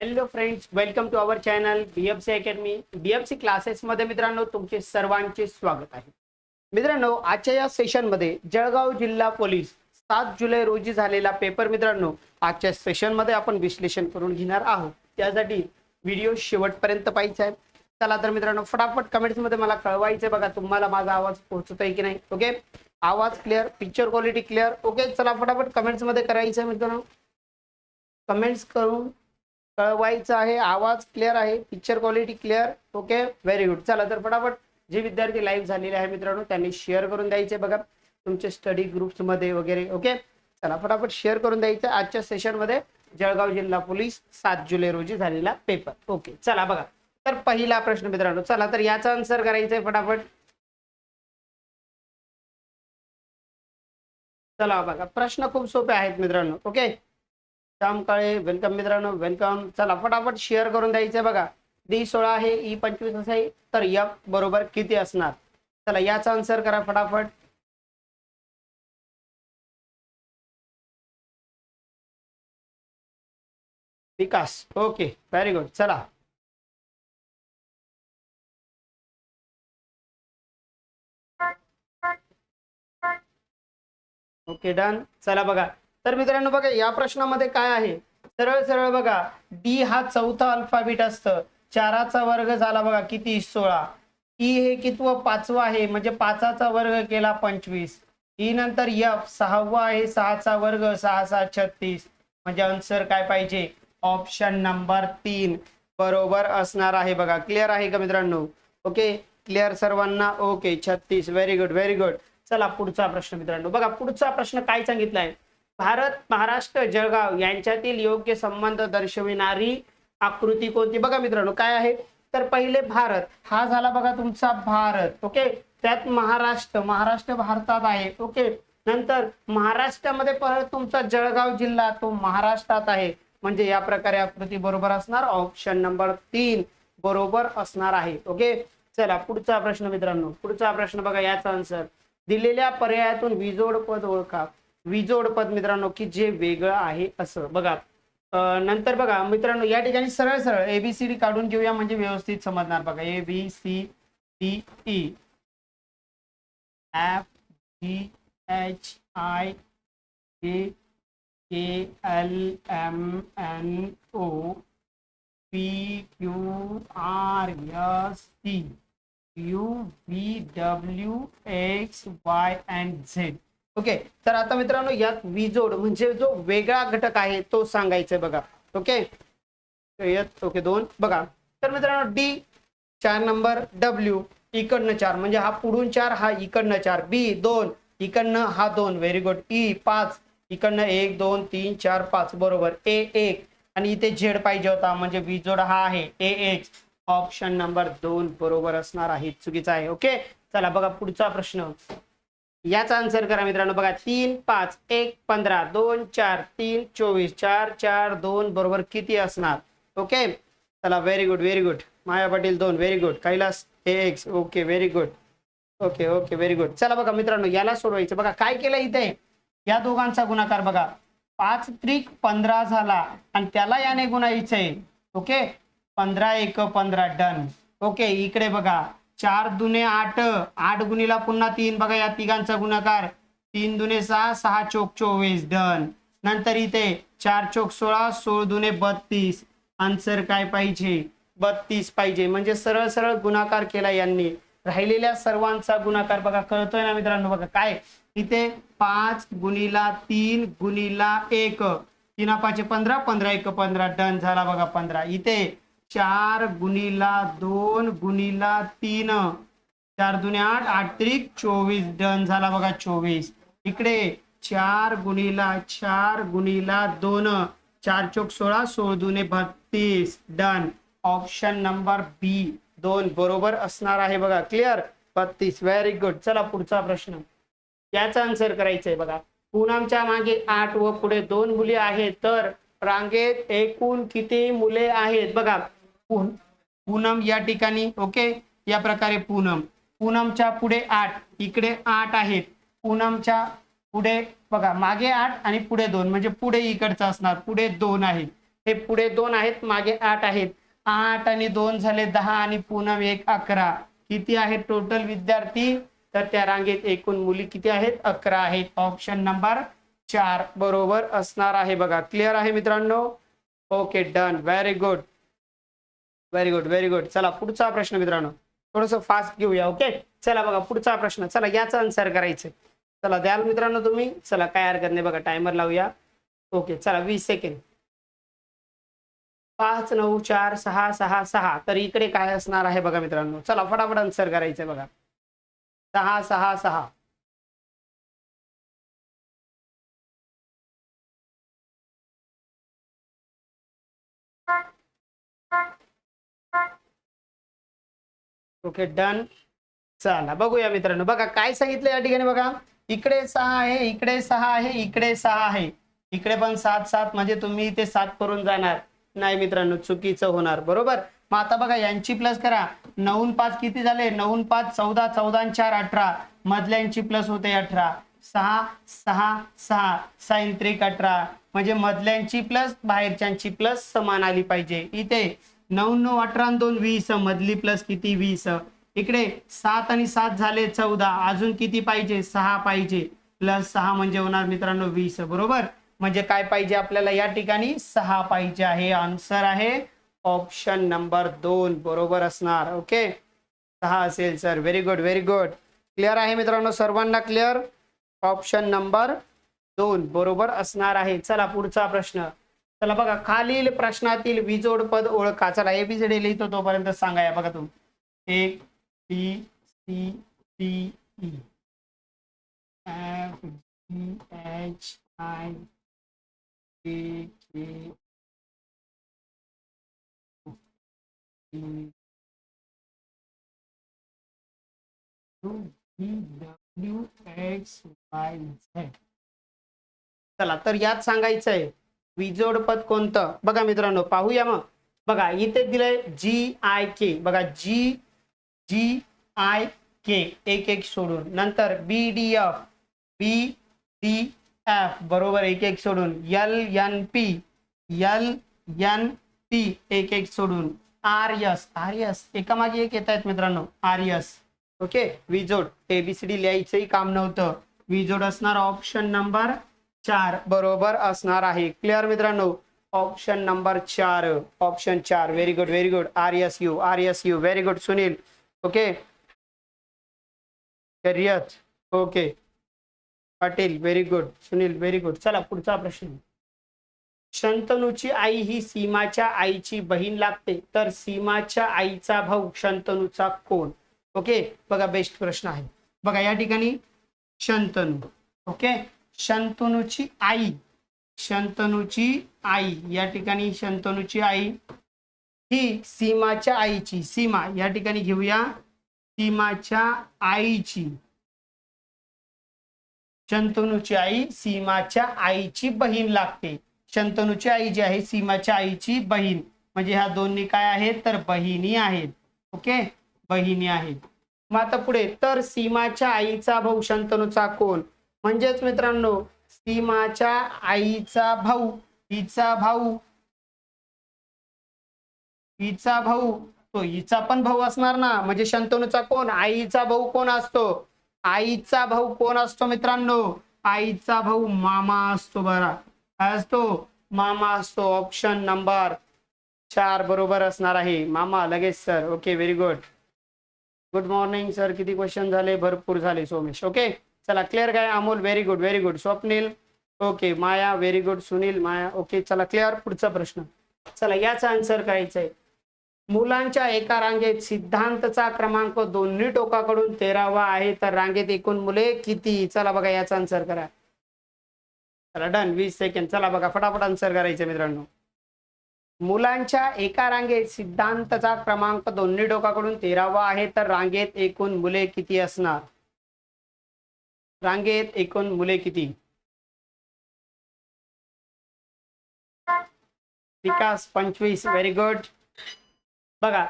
Hello friends welcome to our channel BFC academy BFC क्लासेसमध्ये मित्रांनो तुमचे सर्वांचे स्वागत आहे. मित्रांनो आजच्या या सेशनमध्ये जळगाव जिल्हा पोलीस सात जुलै रोजी झालेला पेपर मित्रांनो आजच्या सेशनमध्ये आपण विश्लेषण करून घेणार आहोत. त्यासाठी व्हिडिओ शेवटपर्यंत पाहिजे आहे. चला तर मित्रांनो फटाफट कमेंट्समध्ये मला कळवायचं बघा तुम्हाला माझा आवाज पोहोचतोय की नाही. ओके आवाज clear picture quality clear okay चला फटाफट कमेंट्समध्ये करायचं आहे मित्रांनो. कमेंट्स करून कळवायचं आहे आवाज क्लिअर आहे picture quality clear okay very good चला तर फटाफट जे विद्यार्थी लाईव्ह झालेले आहे मित्रांनो त्यांनी शेअर करून द्यायचे बघा. तुमचे स्टडी ग्रुप्समध्ये वगैरे ओके चला फटाफट शेअर करून द्यायचं. आजच्या सेशनमध्ये जळगाव जिल्हा पोलीस सात जुलै रोजी झालेला पेपर ओके चला बघा. तर पहिला प्रश्न मित्रांनो चला तर याचा आन्सर करायचा आहे फटाफट. चला बघा प्रश्न खूप सोपे आहेत मित्रांनो ओके श्याम काळे वेलकम मित्रांनो वेलकम. चला फटाफट शेअर करून द्यायचं बघा. डी सोळा आहे ई पंचवीस आहे तर एफ बरोबर किती असणार? चला याचा आन्सर करा फटाफट. विकास. ओके व्हेरी गुड चला. ओके डन चला बघा. तर मित्रांनो बघा या प्रश्नामध्ये काय आहे? सरळ सरळ बघा. डी हा चौथा अल्फाबेट असतं. चाराचा वर्ग झाला बघा किती? सोळा. ई हे कितवं? पाचवं आहे. म्हणजे पाचाचा वर्ग केला पंचवीस. ई नंतर एफ सहावा आहे. सहाचा वर्ग सहा सहा छत्तीस. म्हणजे आन्सर काय पाहिजे? ऑप्शन नंबर तीन. बरोबर असणार आहे बघा. क्लिअर आहे का मित्रांनो? ओके क्लिअर सर्वांना? ओके छत्तीस. व्हेरी गुड व्हेरी गुड चला पुढचा प्रश्न मित्रांनो. बघा पुढचा प्रश्न काय सांगितलाय? भारत महाराष्ट्र जळगाव यांच्यातील योग्य संबंध दर्शविणारी आकृती कोणती? बघा मित्रांनो काय आहे? तर पहिले भारत. हा झाला बघा तुमचा भारत. ओके? त्यात महाराष्ट्र. महाराष्ट्र भारतात आहे. ओके? नंतर महाराष्ट्रामध्ये परत तुमचा जळगाव जिल्हा तो महाराष्ट्रात आहे. म्हणजे या प्रकारे आकृती बरोबर असणार. ऑप्शन नंबर तीन बरोबर असणार आहे. ओके? चला पुढचा प्रश्न मित्रांनो. पुढचा प्रश्न बघा याचा आन्सर दिलेल्या पर्यायातून विजोड पद ओळखा. विजोड पद मित्रांनो की जे वेगळं आहे असं. बघा नंतर बघा मित्रांनो या ठिकाणी सरळ सरळ एबीसीडी काढून घेऊया म्हणजे व्यवस्थित समजणार. बघा A B C D E F G H I J K L M N O P Q R S T U V W X Y and Z okay तर आता मित्रांनो यात विजोड म्हणजे जो वेगळा घटक आहे तो सांगायचा बघा. ओके? ओके दोन. बघा. तर मित्रांनो डी चार नंबर डब्ल्यू इकडनं चार. म्हणजे हा पुढून चार हा इकडनं चार. बी दोन. इकडनं हा दोन. व्हेरी गुड ई पाच. इकडनं एक दोन तीन चार पाच. बरोबर. ए एक. आणि इथे झेड पाहिजे होता. म्हणजे विजोड हा आहे. ए एच ऑप्शन नंबर दोन बरोबर असणार आहे. चुकीचा आहे. ओके? चला बघा पुढचा प्रश्न. याचा आन्सर करा मित्रांनो. बघा तीन पाच एक पंधरा दोन चार तीन चोवीस चार चार दोन बरोबर किती असणार? ओके चला very good very good Maya Patil दोन very good Kailas X okay very good okay okay very good चला बघा मित्रांनो याला सोडवायचं. बघा काय केलं इथे? या दोघांचा गुणाकार बघा. पाच त्रिक पंधरा झाला आणि त्याला याने गुणायचंय. ओके पंधरा एक पंधरा डन. ओके इकडे बघा. चार दुने आठ आठ गुणीला पुन्हा तीन. बघा या तिघांचा गुणाकार. तीन दुने सहा सहा चोक चोवीस. डन. नंतर इथे चार चोक सोळा सोळ दुने बत्तीस. आन्सर काय पाहिजे? बत्तीस पाहिजे. म्हणजे सरळ सरळ गुणाकार केला यांनी. राहिलेल्या सर्वांचा गुणाकार बघा कळतोय ना मित्रांनो? बघा काय? इथे पाच गुणीला तीन गुणीला एक. तीन पाचशे पंधरा पंधरा एक पंधरा. डन झाला बघा पंधरा. इथे चार गुणीला दोन गुणीला तीन. चार दुने आठ आठ त्रिक चोवीस. डन झाला बघा चोवीस. इकडे चार गुणीला चार गुणीला दोन. चार चोक सोळा सोळ दुने बत्तीस. डन. Option number B. दोन बरोबर असणार आहे बघा. क्लिअर? बत्तीस. Very good. चला पुढचा प्रश्न. याचा आन्सर करायचंय बघा. पूनमच्या मागे आठ व पुढे दोन मुली आहेत. तर रांगेत एकूण किती मुले आहेत? बघा. पून- पूनम या ठिकाणी ओके? या प्रकारे पूनम. पूनमच्या पुढे आठ इकडे आठ आहेत. पूनमच्या पुढे बघा मागे आठ आणि पुढे दोन म्हणजे पुढे इकडचं असणार पुढे दोन आहेत. हे पुढे दोन आहेत मागे आठ आहेत. आठ आणि दोन झाले दहा आणि पूनम एक अकरा. किती आहेत टोटल विद्यार्थी? तर त्या रांगेत एकूण मुली किती आहेत? अकरा आहेत. ऑप्शन नंबर चार बरोबर असणार आहे बघा. क्लिअर आहे मित्रांनो? Okay done very good very good very good चला पुढचा प्रश्न मित्रांनो. थोडस फास्ट घेऊया ओके चला बघा पुढचा प्रश्न. चला याचा आन्सर करायचं चला द्याल मित्रांनो तुम्ही? चला काय हरकत नाही बघा टायमर लावूया. ओके चला वीस सेकंड पाच नऊ चार सहा सहा सहा. तर इकडे काय असणार आहे बघा मित्रांनो? चला फटाफट आन्सर करायचंय बघा. सहा सहा सहा. ओके डन चला बघूया मित्रांनो. बघा काय सांगितलं या ठिकाणी बघा. इकडे सहा आहे इकडे सहा आहे इकडे सहा आहे. इकडे पण सात सात म्हणजे तुम्ही इथे सात करून जाणार. नाही मित्रांनो चुकीचं होणार बरोबर? मग आता बघा यांची प्लस करा. नऊन पाच किती झाले? नऊन पाच चौदा चौदा चार अठरा. मधल्यांची प्लस होते अठरा. सहा सहा सहा. साईन त्रिक अठरा. म्हणजे मधल्यांची प्लस बाहेरच्यांची प्लस समान आली पाहिजे. इथे नऊ नऊ अठरा दोन वीस मधली प्लस किती वीस. इकडे सात आणि सात झाले चौदा. अजून किती पाहिजे? सहा पाहिजे. प्लस सहा म्हणजे होणार मित्रांनो वीस. बरोबर? म्हणजे काय पाहिजे आपल्याला? या ठिकाणी सहा पाहिजे आहे. आन्सर आहे ऑप्शन नंबर दोन. बरोबर असणार. ओके सहा असेल sir very good very good clear आहे मित्रांनो? सर्वांना क्लिअर ऑप्शन नंबर दोन. बरोबर असणार आहे. चला पुढचा प्रश्न. चला बघा खालील प्रश्नातील विजोड पद ओळखा. चला एबीसीडी लिहितो तोपर्यंत सांगा या बघा तुम्ही. एक B C D E F G H I K K W X Y Z चला तर यात सांगायचंय आहे पद कोणतं? बघा मित्रांनो पाहूया मग. बघा इथे दिलंय जी आय के बघा जी जी आय के एक एक सोडून. नंतर B D F B D F बरोबर एक एक सोडून. L N P L N P एक एक सोडून. आर एस आर एस एकामागे एक येत आहेत मित्रांनो. R S okay? विजोड. एबीसीडी लिहायचंही काम नव्हतं. विजोड असणार ऑप्शन नंबर चार बरोबर असणार आहे. क्लिअर मित्रांनो? ऑप्शन नंबर चार. ऑप्शन चार. Very good very good R S U R S U very good Sunil okay रियत okay Patil very good Sunil very good चला पुढचा प्रश्न. शंतनूची आई ही सीमाच्या आईची बहीण लागते. तर सीमाच्या आईचा भाऊ शंतनूचा कोण? ओके बघा बेस्ट प्रश्न आहे. बघा या ठिकाणी शंतनू. ओके शंतनूची आई. शंतनूची आई. या ठिकाणी शंतनूची आई. ही सीमाच्या आईची सीमा. या ठिकाणी घेऊया. सीमाच्या आईची. शंतनूची आई सीमाच्या आईची बहीण लागते. शंतनूची आई जी आहे सीमाच्या आईची बहीण. म्हणजे ह्या दोन्ही काय आहेत? तर बहिणी आहेत. ओके? बहिणी आहेत. मग आता पुढे. तर सीमाच्या आईचा भाऊ शंतनूचा कोण? म्हणजेच मित्रांनो सीमाच्या आईचा भाऊ हिचा भाऊ हिचा भाऊ तो हिचा पण भाऊ असणार ना? म्हणजे शंतनूचा कोण? आईचा भाऊ कोण असतो? आईचा भाऊ कोण असतो मित्रांनो? आईचा भाऊ मामा असतो बरा. काय असतो. मामा असतो ऑप्शन नंबर चार बरोबर असणार आहे. मामा लगेच sir okay very good good morning sir किती क्वेश्चन झाले? भरपूर झाले सोमेश. ओके चला क्लिअर काय? Amol very good very good Swapnil okay Maya very good Sunil Maya okay चला क्लिअर पुढचा प्रश्न. चला याचा आन्सर करायचा आहे मुलांच्या एका रांगेत सिद्धांतचा क्रमांक दोन्ही टोकाकडून तेरावा आहे तर रांगेत एकूण मुले किती? चला बघा याचा आन्सर करा. चला डन वीस सेकंड चला बघा फटाफट आन्सर करायचे मित्रांनो. मुलांच्या एका रांगेत सिद्धांतचा क्रमांक दोन्ही टोकाकडून तेरावा आहे तर रांगेत एकूण मुले किती असणार? रांगेत एकूण मुले किती? विकास पंचवीस व्हेरी गुड बघा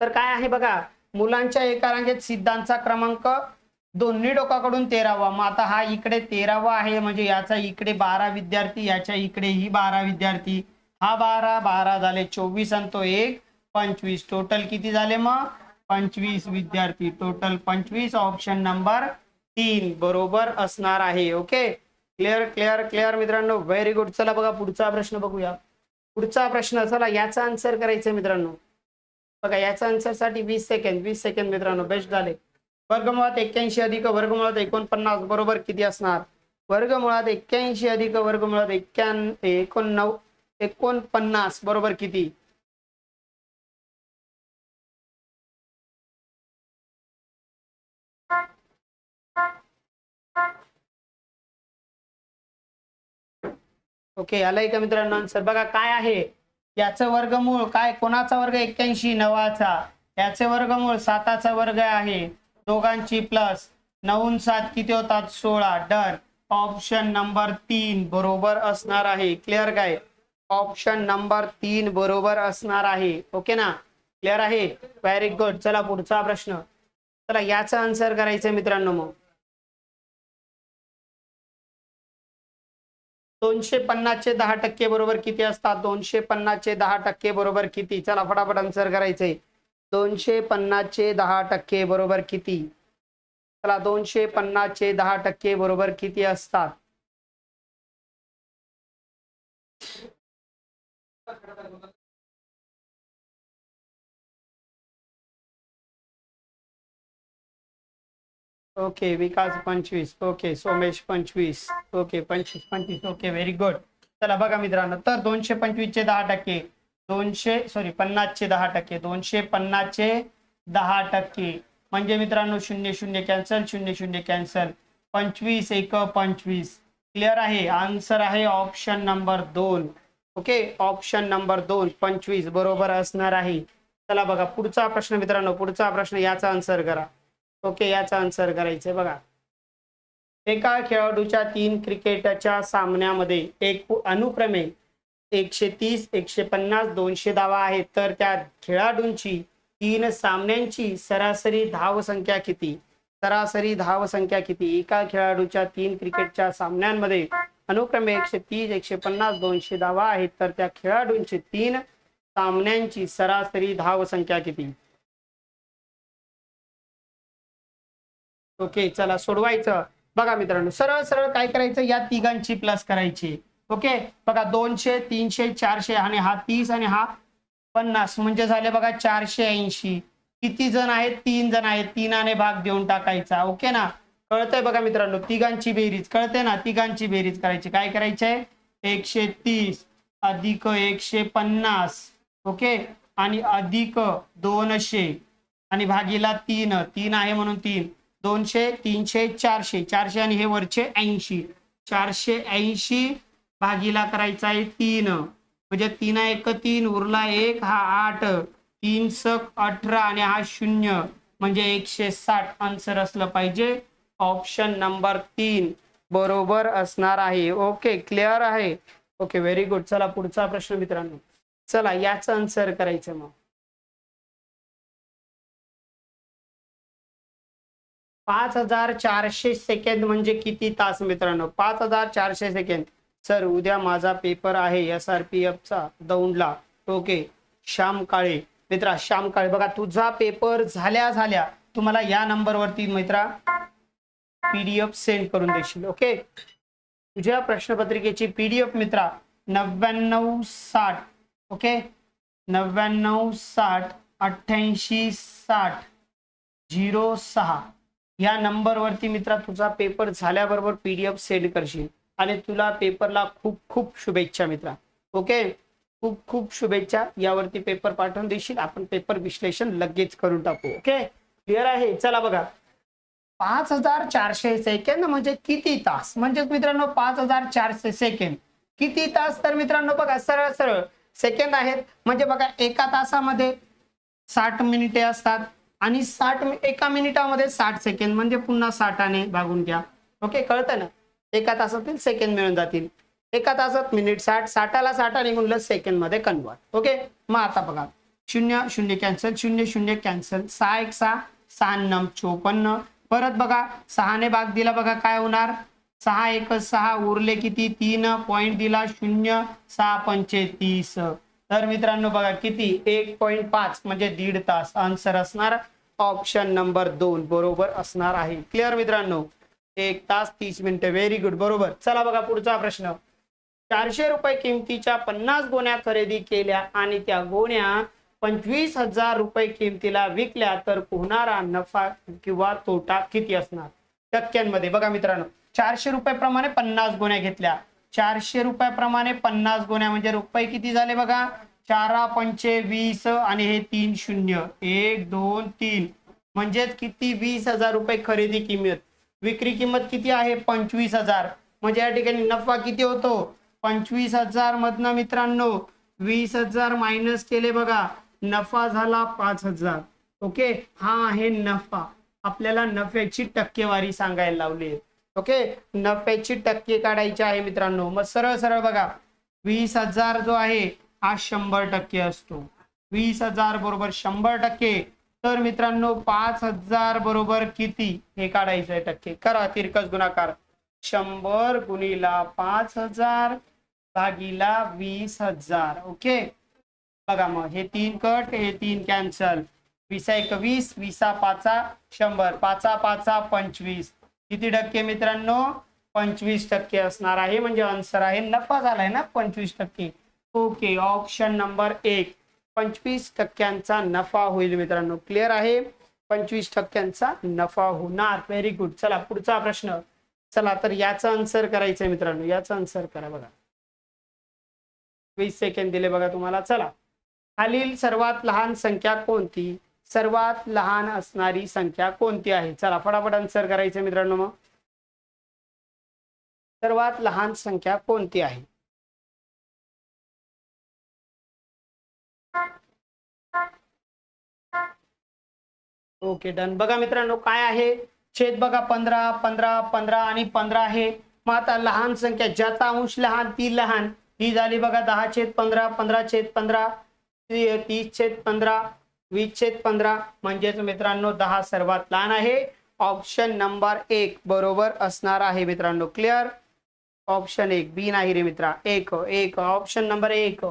तर काय आहे बघा मुलांच्या एका रांगेत सिद्धांचा क्रमांक दोन्ही डोकाकडून तेरावा. मग आता हा इकडे तेरावा आहे म्हणजे याचा इकडे बारा विद्यार्थी याच्या इकडे ही बारा विद्यार्थी. हा बारा बारा झाले चोवीस आणि तो एक पंचवीस. टोटल किती झाले मग? पंचवीस विद्यार्थी. टोटल पंचवीस ऑप्शन नंबर तीन बरोबर असणार आहे ओके? क्लिअर क्लिअर क्लिअर मित्रांनो व्हेरी गुड चला बघा पुढचा प्रश्न बघूया. पुढचा प्रश्न चला याचा आन्सर करायचं मित्रांनो. बघा याचा आन्सरसाठी वीस सेकंड वीस सेकंड मित्रांनो बेस्ट झाले. वर्गमुळात एक्क्याऐंशी अधिक वर्गमुळात एकोणपन्नास बरोबर किती असणार? वर्गमुळात एक्क्याऐंशी अधिक वर्गमुळात एक्क्यान एकोणनव एकोणपन्नास बरोबर किती? ओके आलाय का मित्रांनो. आन्सर बघा काय आहे? याचं वर्गमूळ काय? कोणाचा वर्ग? एक्क्याऐंशी नवाचा याचे वर्गमूळ साताचा वर्ग आहे. दोघांची प्लस नऊन सात किती होतात? सोळा. डन ऑप्शन नंबर तीन बरोबर असणार आहे. क्लिअर काय? ऑप्शन नंबर तीन बरोबर असणार आहे. ओके ना? क्लिअर आहे? व्हेरी गुड चला पुढचा प्रश्न. चला याचा आन्सर करायचं मित्रांनो मग. दोनशे पन्नासचे दहा टक्के बरोबर किती असतात? दोनशे पन्नासचे दहा टक्के बरोबर किती? चला फटाफट आन्सर करायचंय दोनशे पन्नासचे दहा टक्के बरोबर किती? चला दोनशे पन्नासचे दहा टक्के बरोबर किती असतात? ओके विकास पंचवीस. ओके सोमेश पंचवीस. ओके पंचवीस पंचवीस. ओके व्हेरी गुड चला बघा मित्रांनो तर दोनशे पंचवीसचे दहा टक्के. दोनशे सॉरी पन्नासचे दहा टक्के. दोनशे पन्नासचे दहा टक्के. म्हणजे मित्रांनो शून्य शून्य कॅन्सल शून्य शून्य कॅन्सल पंचवीस एक पंचवीस. क्लिअर आहे? आन्सर आहे ऑप्शन नंबर दोन. ओके ऑप्शन नंबर दोन पंचवीस बरोबर असणार आहे. चला बघा पुढचा प्रश्न मित्रांनो पुढचा प्रश्न याचा आन्सर करा. ओके याचा आन्सर करायचं बघा. एका खेळाडूच्या तीन क्रिकेटच्या सामन्यामध्ये एक अनुक्रमे एकशे तीस एकशे पन्नास दोनशे धावा आहेत. तर त्या खेळाडूंची तीन सामन्यांची सरासरी धाव संख्या किती? सरासरी धाव संख्या किती? एका खेळाडूच्या तीन क्रिकेटच्या सामन्यांमध्ये अनुक्रमे एकशे तीस एकशे पन्नास दोनशे धावा आहेत. तर त्या खेळाडूंची तीन सामन्यांची सरासरी धाव संख्या किती? ओके चला सोडवायचं. बघा मित्रांनो सरळ सरळ काय करायचं? या तिघांची प्लस करायची. ओके? बघा दोनशे तीनशे चारशे आणि हा तीस आणि हा पन्नास. म्हणजे झाले बघा चारशे ऐंशी. किती जण आहेत? तीन जण आहेत. तीनाने भाग देऊन टाकायचा. ओके ना? कळतंय बघा मित्रांनो तिघांची बेरीज. कळते ना? तिघांची बेरीज करायची. काय करायचंय? एकशे तीस अधिक एकशे पन्नास. ओके? आणि अधिक दोनशे. आणि भागीला तीन. तीन आहे म्हणून तीन. दोनशे तीनशे चारशे. चारशे आणि हे वरचे ऐंशी. चारशे ऐंशी भागीला करायचा आहे तीन. म्हणजे तीन एक तीन उरला एक हा आठ. तीन सक अठरा आणि हा शून्य. म्हणजे एकशे साठ आन्सर असलं पाहिजे. ऑप्शन नंबर तीन बरोबर असणार आहे. ओके क्लिअर आहे. ओके व्हेरी गुड चला पुढचा प्रश्न मित्रांनो. चला याचं आन्सर करायचं मग. पाच हजार चारशे सेकंद म्हणजे किती तास मित्रांनो? पाच हजार चारशे सेकंद. सर उद्या माझा पेपर आहे एस आर पी एफचा दौंडला. ओके. श्याम काळे मित्रा श्याम काळे बघा तुझा पेपर झाल्या झाल्या तुम्हाला या नंबरवरती मित्रा पीडीएफ सेंड करून देशील. ओके? तुझ्या प्रश्नपत्रिकेची पीडीएफ मित्रा नव्याण्णव साठ. ओके? नव्याण्णव साठ अठ्ठ्याऐंशी साठ. झिरो सहा. या नंबरवरती मित्रा तुझा पेपर झाल्याबरोबर पीडीएफ सेंड करशील. आणि तुला पेपरला खूप खूप शुभेच्छा मित्रा. ओके? खूप खूप शुभेच्छा. यावरती पेपर पाठवून देशील. आपण पेपर विश्लेषण लगेच करून टाकू. ओके? क्लिअर आहे? चला बघा. पाच हजार चारशे सेकंद म्हणजे किती तास? म्हणजेच मित्रांनो पाच हजार चारशे सेकंद. किती तास? तर मित्रांनो बघा सरळ सरळ. सेकंद आहेत. म्हणजे बघा एका तासामध्ये साठ मिनिटे असतात. आणि साठ एका मिनिटामध्ये साठ सेकंद म्हणजे पुन्हा साठाने भागून घ्या. ओके कळतं ना? एका तासातील सेकंद मिळून जातील. एका तासात मिनिट साठ साठाला साठाने निघून सेकंडमध्ये कन्वर्ट ओके? मग आता बघा. शून्य शून्य कॅन्सल शून्य शून्य कॅन्सल सहा एक सहा सहा चोपन्न. परत बघा सहाने भाग दिला बघा काय होणार? सहा एक सहा उरले किती? तीन पॉईंट दिला शून्य सहा पंचे तीस तर मित्रांनो बघा किती? एक पॉईंट पाच म्हणजे दीड तास. आन्सर असणार ऑप्शन नंबर दोन. बरोबर असणार आहे. क्लिअर मित्रांनो? एक तास तीस मिनिटं. व्हेरी गुड बरोबर. चला बघा पुढचा प्रश्न. चारशे रुपये किमतीच्या पन्नास गोण्या खरेदी केल्या आणि त्या गोण्या पंचवीस हजार रुपये किमतीला विकल्या तर होणारा नफा किंवा तोटा किती असणार? टक्क्यांमध्ये. बघा मित्रांनो चारशे रुपये प्रमाणे पन्नास गोण्या घेतल्या. चारशे रुपयाप्रमाणे पन्नास गोण्या म्हणजे रुपये किती झाले बघा? चारा पंचे वीस आणि हे तीन शून्य. एक दोन तीन. म्हणजेच किती? वीस हजार रुपये खरेदी किंमत. विक्री किंमत किती आहे? पंचवीस हजार. म्हणजे या ठिकाणी नफा किती होतो? पंचवीस हजार मधनं मित्रांनो वीस हजार मायनस केले बघा. नफा झाला पाच हजार. ओके? हा आहे नफा. आपल्याला नफ्याची टक्केवारी सांगायला लावली आहे ओके? नफ्याची टक्के काढायची आहे मित्रांनो. मग सरळ सरळ बघा. वीस हजार जो आहे हा शंभर टक्के असतो. वीस हजार बरोबर शंभर टक्के. तर मित्रांनो पाच हजार बरोबर किती? हे काढायचं आहे टक्के. करा तिरकस गुणाकार. शंभर गुणीला पाच हजार भागीला वीस हजार. ओके? बघा मग हे तीन कट हे तीन कॅन्सल वीसा एकवीस विसा पाचा शंभर. पाचा पाचा पंचवीस. किती टक्के मित्रांनो? पंचवीस टक्के असणार आहे. म्हणजे आन्सर आहे नफा झालाय ना? पंचवीस टक्के. ओके ऑप्शन नंबर एक. पंचवीस टक्क्यांचा नफा होईल मित्रांनो. क्लिअर आहे? पंचवीस टक्क्यांचा नफा होणार. व्हेरी गुड चला पुढचा प्रश्न. चला तर याचा आन्सर करायचंय मित्रांनो. याचा आन्सर करा बघा. वीस सेकंड दिले बघा तुम्हाला. चला. खालील सर्वात लहान संख्या कोणती? सर्वात लहान असणारी संख्या कोणती आहे? चला फटाफट आन्सर करायचं मित्रांनो मग. सर्वात लहान संख्या कोणती आहे? Okay done. बघा मित्रांनो काय आहे? छेद बघा पंधरा पंधरा पंधरा आणि पंधरा आहे. मग आता लहान संख्या ज्याचा अंश लहान ती लहान. ही झाली बघा दहा छेद पंधरा पंधरा छेद पंधरा तीस छेद पंधरा. वीस छेद पंधरा म्हणजेच मित्रांनो दहा सर्वात लहान आहे. ऑप्शन नंबर एक बरोबर असणार आहे मित्रांनो क्लिअर ऑप्शन एक बी नाही रे मित्रा एक एक. ऑप्शन नंबर एक.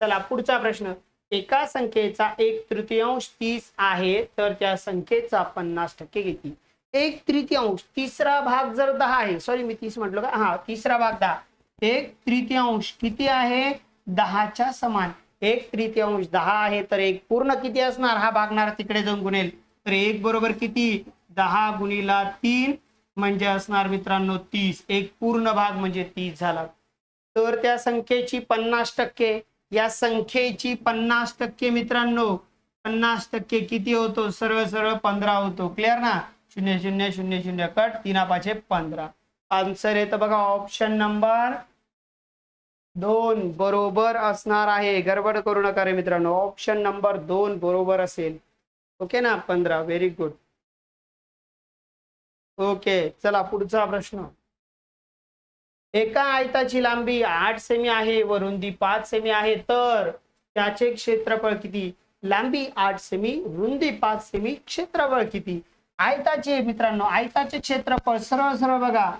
चला पुढचा प्रश्न. एका संख्येचा एक तृतीयांश तीस आहे तर त्या संख्येचा पन्नास टक्के किती? एक तृतीयांश तिसरा भाग जर दहा आहे सॉरी मी तीस म्हटलं का? हा तिसरा भाग दहा. एक तृतीयांश किती आहे? दहाच्या समान. एक तृतीयांश दहा आहे तर एक पूर्ण किती असणार? हा भागणार तिकडे जाऊन गुणेल. तर एक बरोबर किती? दहा गुणीला तीन म्हणजे असणार मित्रांनो तीस. एक पूर्ण भाग म्हणजे तीस झाला. तर त्या संख्येची पन्नास टक्के. या संख्येची पन्नास टक्के मित्रांनो पन्नास टक्के किती होतो? सरळ सरळ पंधरा होतो. क्लिअर ना? शून्य शून्य शून्य शून्य कट तीना पाचशे पंधरा. आन्सर येतं बघा ऑप्शन नंबर दोन बरोबर असणार आहे. गडबड करू नका रे मित्रांनो. ऑप्शन नंबर दोन बरोबर असेल. ओके ना पंधरा. व्हेरी गुड ओके चला पुढचा प्रश्न. एका आयताची लांबी आठ सेमी आहे व रुंदी पाच सेमी आहे. तर त्याचे क्षेत्रफळ किती? लांबी आठ सेमी रुंदी पाच सेमी क्षेत्रफळ किती? आयताचे मित्रांनो आयताचे क्षेत्रफळ सरळ सरळ बघा.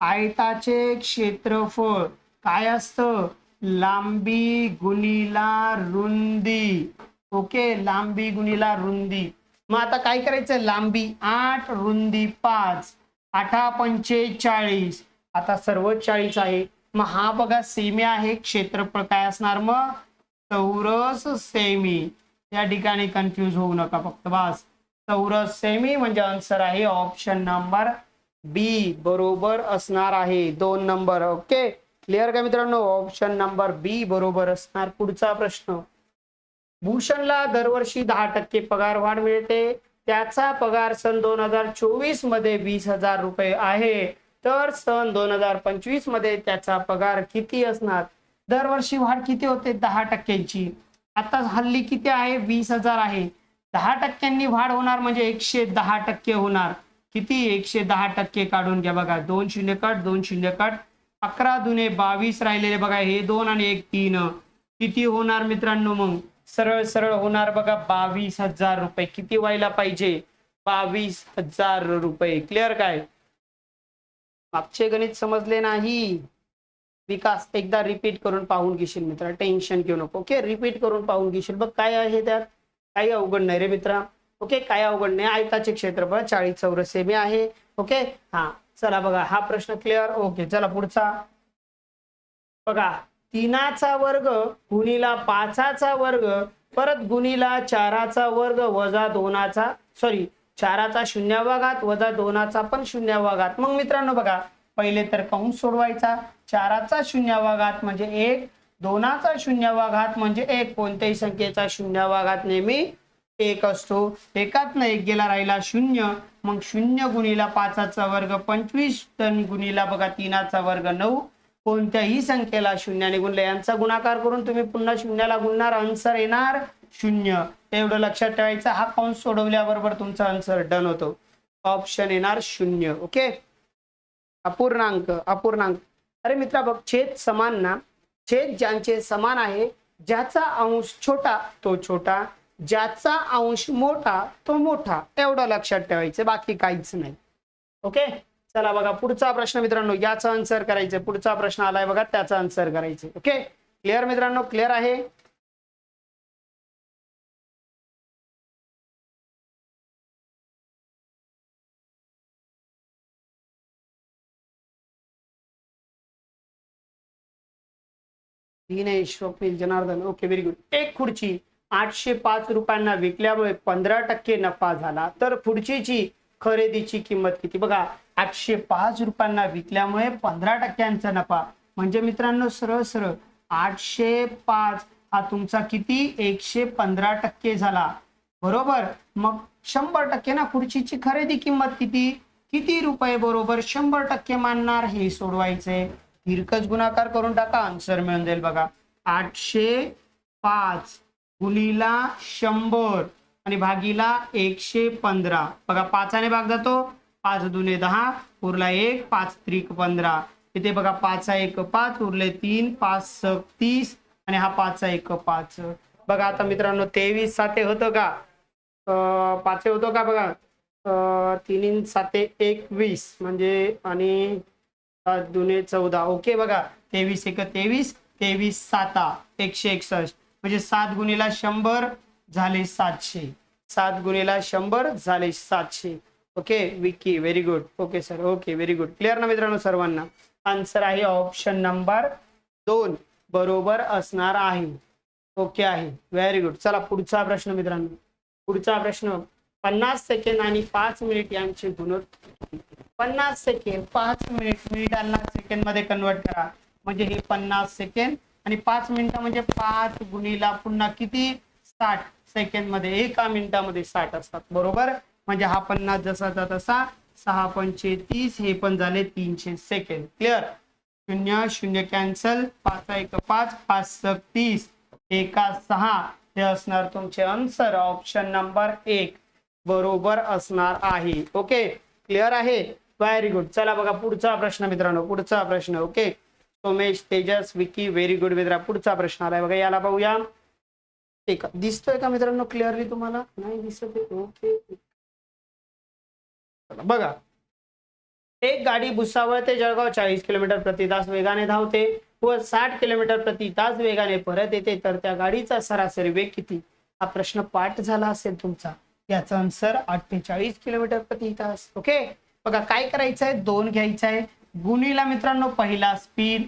आयताचे क्षेत्रफळ. काय असतं? लांबी गुणीला रुंदी. ओके? लांबी गुणीला रुंदी. मग आता काय करायचं? लांबी आठ रुंदी पाच. आठा पंचेचाळीस आता सर्व चाळीस आहे. मग हा बघा सेमी आहे. क्षेत्रफळ काय असणार? मग चौरस सेमी या ठिकाणी कन्फ्यूज होऊ नका फक्त बस. चौरस सेमी म्हणजे आन्सर आहे ऑप्शन नंबर बी बरोबर असणार आहे. दोन नंबर ओके? क्लिअर का मित्रांनो? ऑप्शन नंबर बी बरोबर असणार पुढचा प्रश्न. भूषणला दरवर्षी दहा टक्के पगार वाढ मिळते. त्याचा पगार सन दोन हजार चोवीसमध्ये वीस हजार रुपये आहे. तर सन दोन हजार पंचवीसमध्ये त्याचा पगार किती असणार? दरवर्षी वाढ किती होते? दहा टक्क्यांची. आता हल्ली किती आहे? वीस हजार आहे. दहा टक्क्यांनी वाढ होणार म्हणजे एकशे दहा टक्के होणार. किती? एकशे दहा टक्के काढून घ्या बघा. दोन शून्य कट दोन शून्य कट. अकरा दुने बावीस राहिलेले बघा हे दोन आणि एक तीन. किती होणार मित्रांनो मग? सरळ सरळ होणार बघा बावीस हजार रुपये. किती व्हायला पाहिजे? बावीस हजार रुपये. क्लिअर काय? मागचे गणित समजले नाही. विकास एकदा रिपीट करून पाहून घेशील मित्रा. टेन्शन घेऊ नको. ओके रिपीट करून पाहून घेशील. बघ काय आहे त्यात? काही अवघड नाही रे मित्रा. ओके काय अवघड नाही. आयताचे क्षेत्रफळ चाळीस चौरस सेमी आहे. ओके हा. चला बघा हा प्रश्न क्लिअर ओके चला पुढचा. बघा तीनाचा वर्ग गुणीला पाचाचा वर्ग परत गुणीला चाराचा वर्ग वजा दोनाचा सॉरी चाराचा शून्यावाघात वजा दोनाचा पण शून्यावाघात मग मित्रांनो बघा पहिले तर कंस सोडवायचा. चाराचा शून्यावाघात म्हणजे एक दोनाचा शून्यावाघात म्हणजे एक. कोणत्याही संख्येचा शून्यावाघात नेहमी एक असतो. एकात एक गेला राहिला शून्य. मग शून्य गुणीला पाचाचा वर्ग पंचवीस टन गुणीला बघा तीनाचा वर्ग नऊ. कोणत्याही संख्येला शून्याने गुणले. यांचा गुणाकार करून तुम्ही पुन्हा शून्याला गुणणार. आन्सर येणार शून्य. एवढं लक्षात ठेवायचं. हा कंस सोडवल्याबरोबर तुमचा आन्सर डन होतो. ऑप्शन येणार शून्य. ओके? अपूर्णांक अपूर्णांक. अरे मित्रा बघ छेद समान ना? छेद ज्यांचे समान आहे ज्याचा अंश छोटा तो छोटा. ज्याचा अंश मोठा तो मोठा. एवढं लक्षात ठेवायचं. बाकी काहीच नाही. ओके? चला बघा पुढचा प्रश्न मित्रांनो याचा आन्सर करायचं. पुढचा प्रश्न आलाय बघा त्याचा आन्सर करायचं. ओके? क्लिअर मित्रांनो? क्लिअर आहे? Dinesh Swapnil Janardan. Okay very good एक खुर्ची. आठशे पाच रुपयांना विकल्यामुळे पंधरा टक्के नफा झाला. तर खुर्चीची खरेदीची किंमत किती? बघा आठशे पाच रुपयांना विकल्यामुळे पंधरा टक्क्यांचा नफा. म्हणजे मित्रांनो सरळ सरळ आठशे पाच हा तुमचा किती? एकशे पंधरा टक्के झाला. बरोबर? मग शंभर टक्के ना खुर्चीची खरेदी किंमत किती? किती रुपये? बरोबर? शंभर टक्के मानणार हे सोडवायचे. तिरकस गुणाकार करून टाका. आन्सर मिळून जाईल बघा. आठशे पाच गुणीला शंभर आणि भागीला एकशे पंधरा. बघा पाचाने भाग जातो. पाच दुने दहा उरला एक पाच त्रिक पंधरा. इथे बघा पाचा एक पाच उरले तीन पाच सक तीस आणि हा पाचचा एक पाच. बघा आता मित्रांनो तेवीस साते होतं का? अं, पाचे का बघा? अं, तीन साते एकवीस. म्हणजे आणि दुने चौदा. ओके बघा तेवीस एक तेवीस तेवीस साता. एकशे एकसष्ट. म्हणजे सात गुणीला शंभर झाले सातशे. सात गुणीला शंभर झाले सातशे. Okay Vicky very good okay sir okay very good clear ना मित्रांनो सर्वांना? आन्सर आहे ऑप्शन नंबर दोन. बरोबर असणार आहे. ओके आहे. व्हेरी गुड चला पुढचा प्रश्न मित्रांनो. पुढचा प्रश्न पन्नास सेकंद आणि पाच मिनिट यांचे गुणोत्तर. पन्नास सेकंड पाच मिनिट मिनिटांना सेकंडमध्ये कन्वर्ट करा. म्हणजे हे पन्नास सेकंड आणि पाच मिनिटं म्हणजे पाच गुणीला पुन्हा किती? साठ सेकंडमध्ये एका मिनिटामध्ये साठ असतात बरोबर? म्हणजे हा पन्नास जसाचा तसा सहा पंचे तीस हे पण झाले तीनशे सेकंड क्लिअर शून्य शून्य कॅन्सल पाच एक पाच पाच सक तीस एका सहा. हे असणार तुमचे आन्सर ऑप्शन नंबर एक. बरोबर असणार आहे. ओके क्लिअर आहे? व्हेरी गुड चला बघा पुढचा प्रश्न मित्रांनो पुढचा प्रश्न. Okay Somesh Tejas Vicky very good मित्रा पुढचा प्रश्न आलाय बघा याला पाहूया. एक दिसतोय का मित्रांनो क्लिअरली तुम्हाला? नाही दिसत ओके बघा. एक गाडी भुसावळ ते जळगाव चाळीस किलोमीटर प्रति तास वेगाने धावते व साठ किलोमीटर प्रति तास वेगाने परत येते. तर त्या गाडीचा सरासरी वेग किती? हा प्रश्न पाठ झाला असेल तुमचा. याचा आन्सर अठ्ठेचाळीस किलोमीटर प्रति तास. ओके बघा काय करायचं आहे दोन घ्यायचं आहे गुणीला मित्रांनो पहिला स्पीड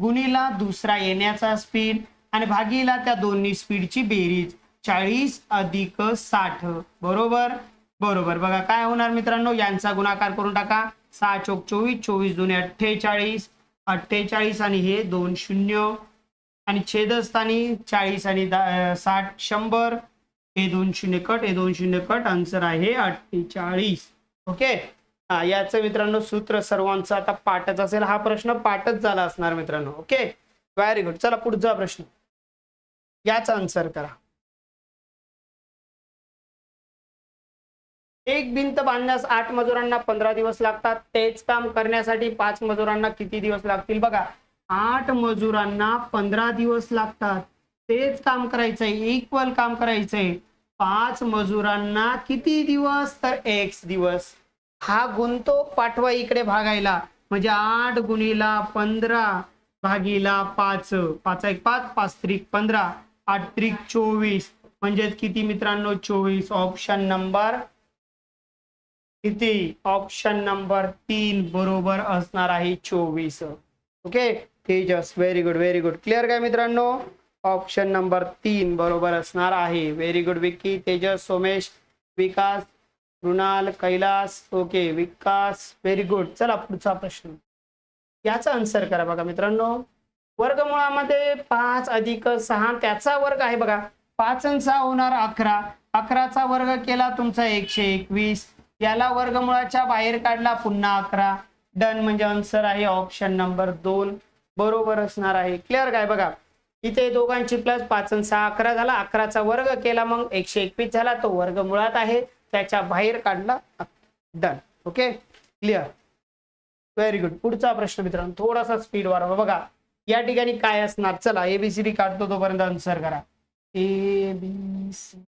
गुणीला दुसरा येण्याचा स्पीड आणि भागीला त्या दोन्ही स्पीडची बेरीज चाळीस अधिक साठ. बरोबर? बरोबर. बघा काय होणार मित्रांनो? यांचा गुणाकार करून टाका. सहा चोक चोवीस चोवीस दोन्ही अठ्ठेचाळीस. अठ्ठेचाळीस आणि हे दोन शून्य. आणि छेदस्थानी चाळीस आणि साठ शंभर. हे दोन शून्य कट हे दोन शून्य कट. आन्सर आहे अठ्ठेचाळीस. ओके? याचं मित्रांनो सूत्र सर्वांचं आता पाठच असेल. हा प्रश्न पाठच झाला असणार मित्रांनो. ओके? व्हेरी गुड चला पुढचा प्रश्न. याचा आन्सर करा. एक भिंत बांधण्यास आठ मजुरांना पंधरा दिवस लागतात. तेच काम करण्यासाठी पाच मजुरांना किती दिवस लागतील? बघा आठ मजुरांना पंधरा दिवस लागतात. तेच काम करायचंय. इक्वल काम करायचंय. पाच मजुरांना किती दिवस? तर एक्स दिवस. हा गुंतो पाठवा इकडे भागायला. म्हणजे आठ गुणीला पंधरा भागीला पाच. पाच एक पाच पाच त्रिक पंधरा. आठ त्रिक चोवीस. म्हणजेच किती मित्रांनो? चोवीस. ऑप्शन नंबर किती? ऑप्शन नंबर तीन बरोबर असणार आहे चोवीस. Okay Tejas very good very good clear काय मित्रांनो? ऑप्शन नंबर तीन बरोबर असणार आहे. Very good Vicky Tejas Somesh Vikas Mrinal Kailas okay Vikas very good चला पुढचा प्रश्न. याचा आन्सर करा बघा मित्रांनो. वर्गमुळामध्ये पाच अधिक सहा त्याचा वर्ग आहे बघा. पाच आणि सहा होणार अकरा. अकराचा वर्ग केला तुमचा एकशे एकवीस. याला वर्गमुळाच्या बाहेर काढला पुन्हा अकरा. डन म्हणजे आन्सर आहे ऑप्शन नंबर दोन. बरोबर असणार आहे. क्लिअर काय बघा? इथे दोघांची प्लस पाच आणि सहा अकरा झाला. अकराचा वर्ग केला मग एकशे एकवीस झाला. तो वर्ग मुळात आहे. त्याच्या बाहेर काढला. Done okay clear very good पुढचा प्रश्न मित्रांनो थोडासा स्पीड वाढवा. बघा या ठिकाणी काय असणार? चला एबीसीडी काढतो तोपर्यंत आन्सर करा. A B C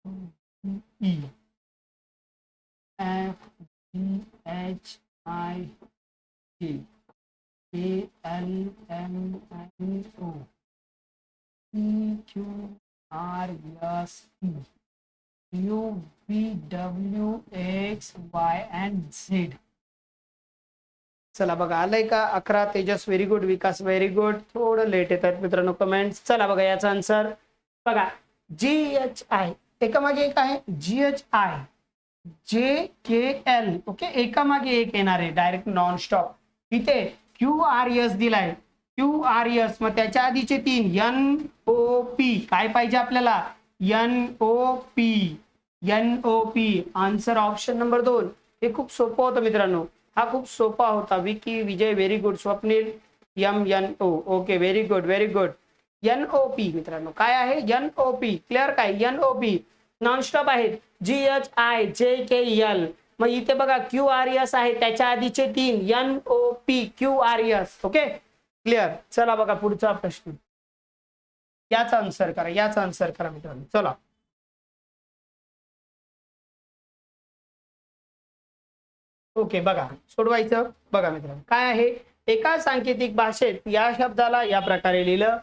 F H I T M L M N O. E, P U V W X Y and Z. चला बघा आलंय का? अकरा Tejas very good Vikas very good थोडं लेट येत आहेत मित्रांनो कमेंट चला बघा याचा आन्सर बघा जी एच आय एकामागे एक आहे. जी एच आय जे के एल ओके एकामागे एक येणार आहे डायरेक्ट नॉन स्टॉप इथे क्यू आर एस दिलाय. क्यू आर एस मग त्याच्या आधीचे तीन एन ओ पी काय पाहिजे आपल्याला? N O P N O P answer option number दोन. हे खूप सोपं होतं मित्रांनो. हा खूप सोपा होता. Vicky Vijay very good Swapnil M N O okay very good very good N O P मित्रांनो काय आहे? एन ओ पी क्लिअर काय? एन ओ पी नॉनस्टॉप आहेत. जी एच आय जे के एल मग इथे बघा क्यू आर एस आहे. त्याच्या आधीचे तीन. N O P Q R S okay clear चला बघा पुढचा प्रश्न. याचा आन्सर करा याचा आन्सर करा मित्रांनो. चला. ओके बघा. सोडवायचं? बघा मित्रांनो. काय आहे? एका सांकेतिक भाषेत या शब्दाला या प्रकारे लिहिलं.